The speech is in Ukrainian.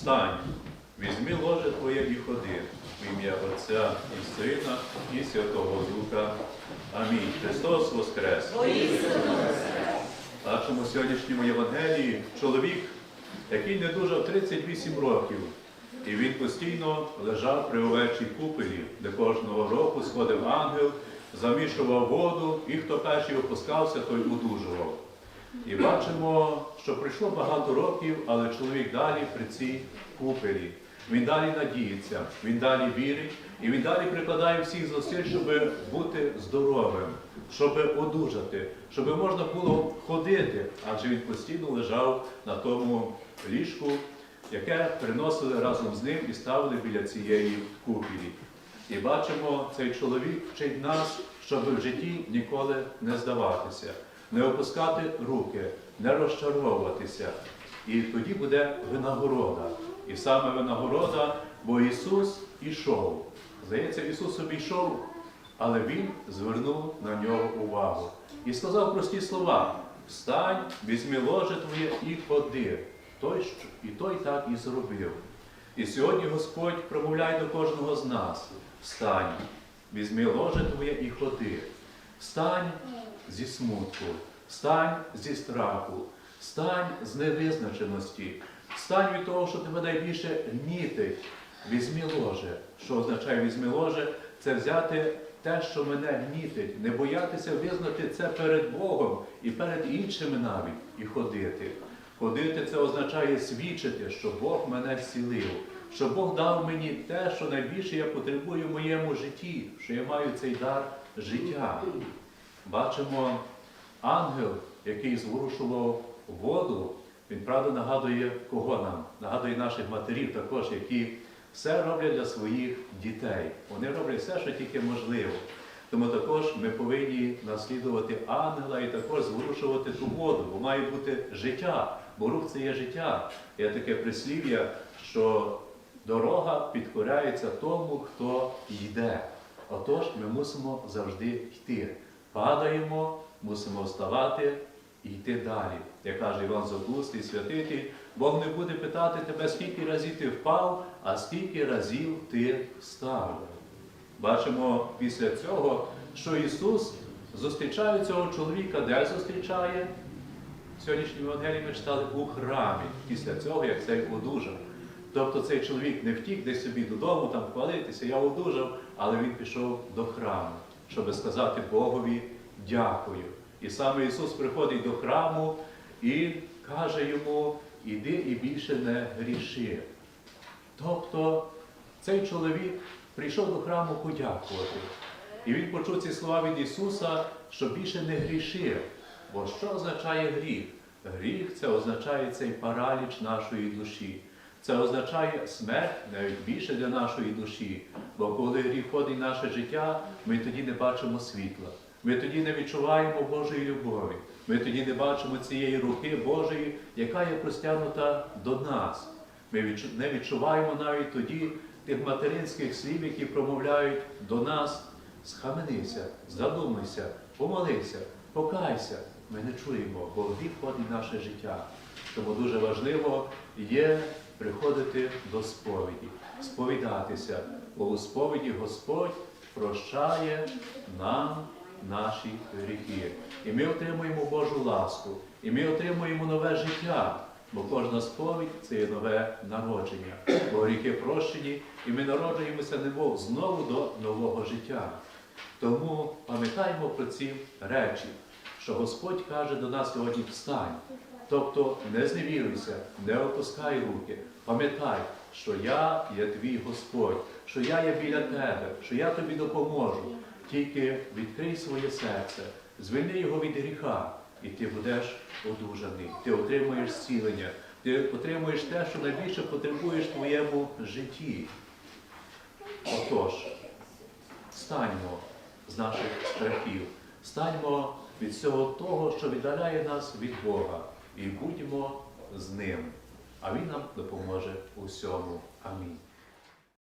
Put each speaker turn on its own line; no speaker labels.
Встань, візьми ложе твоє і ходи, в ім'я Отця і Сина, і Святого Духа. Амінь. Христос Воскрес! В нашому сьогоднішньому Євангелії чоловік, який не дужав 38 років, і він постійно лежав при овечій купелі, де кожного року сходив ангел, замішував воду, і хто перший опускався, той одужував. І бачимо, що пройшло багато років, але чоловік далі при цій купелі. Він далі надіється, він далі вірить, і він далі прикладає всіх зусиль, щоб бути здоровим, щоб одужати, щоб можна було ходити, адже він постійно лежав на тому ліжку, яке приносили разом з ним і ставили біля цієї купелі. І бачимо, цей чоловік вчить нас, щоб в житті ніколи не здаватися, не опускати руки, не розчаровуватися. І тоді буде винагорода. І саме винагорода, бо Ісус ішов. Здається, Ісус обійшов, але Він звернув на нього увагу. І сказав прості слова: Встань, візьми ложе твоє і ходи. Той, і той так і зробив. І сьогодні Господь промовляє до кожного з нас: Встань, візьми ложе твоє і ходи. Встань зі смутку, встань зі страху, встань з невизначеності, встань від того, що тебе найбільше гнітить. Візьми ложе. Що означає візьми ложе? Це взяти те, що мене гнітить, не боятися визнати це перед Богом і перед іншими навіть, і ходити. Ходити це означає свідчити, що Бог мене зцілив, що Бог дав мені те, що найбільше я потребую в моєму житті, що я маю цей дар життя. Бачимо ангел, який зворушував воду, він правда нагадує кого нам? Нагадує наших матерів також, які все роблять для своїх дітей. Вони роблять все, що тільки можливо. Тому також ми повинні наслідувати ангела і також зворушувати ту воду, бо має бути життя, бо рух це є життя. Є таке прислів'я, що дорога підкоряється тому, хто йде. Отож, ми мусимо завжди йти. Падаємо, мусимо вставати і йти далі. Як каже Іван Златоустий, святитель, Бог не буде питати тебе, скільки разів ти впав, а скільки разів ти встав. Бачимо після цього, що Ісус зустрічає цього чоловіка, де зустрічає? В сьогоднішньому Євангелії ми читали у храмі, після цього, як цей одужав. Тобто цей чоловік не втік десь собі додому, там хвалитися, я одужав, але він пішов до храму, щоб сказати Богові дякую. І саме Ісус приходить до храму і каже йому, іди і більше не гріши. Тобто цей чоловік прийшов до храму подякувати. І він почув ці слова від Ісуса, що більше не грішив. Бо що означає гріх? Гріх це означає цей параліч нашої душі. Це означає смерть навіть більше для нашої душі. Бо коли гріх входить в наше життя, ми тоді не бачимо світла. Ми тоді не відчуваємо Божої любові. Ми тоді не бачимо цієї руки Божої, яка є простягнута до нас. Ми не відчуваємо навіть тоді тих материнських слів, які промовляють до нас. Схаменися, задумайся, помолися, покайся. Ми не чуємо, бо гріх входить в наше життя. Тому дуже важливо є приходити до сповіді, сповідатися, бо у сповіді Господь прощає нам наші гріхи. І ми отримуємо Божу ласку, і ми отримуємо нове життя. Бо кожна сповідь це є нове народження, бо гріхи прощені, і ми народжуємося немов знову до нового життя. Тому пам'ятаємо про ці речі, що Господь каже до нас сьогодні встань. Тобто не зневіруйся, не опускай руки. Пам'ятай, що я є твій Господь, що я є біля тебе, що я тобі допоможу. Тільки відкрий своє серце, звільни його від гріха, і ти будеш одужаний. Ти отримуєш зцілення, ти отримуєш те, що найбільше потребуєш в твоєму житті. Отож, станьмо з наших страхів, станьмо від всього того, що віддаляє нас від Бога, і будьмо з ним. А Він нам допоможе у всьому. Амінь.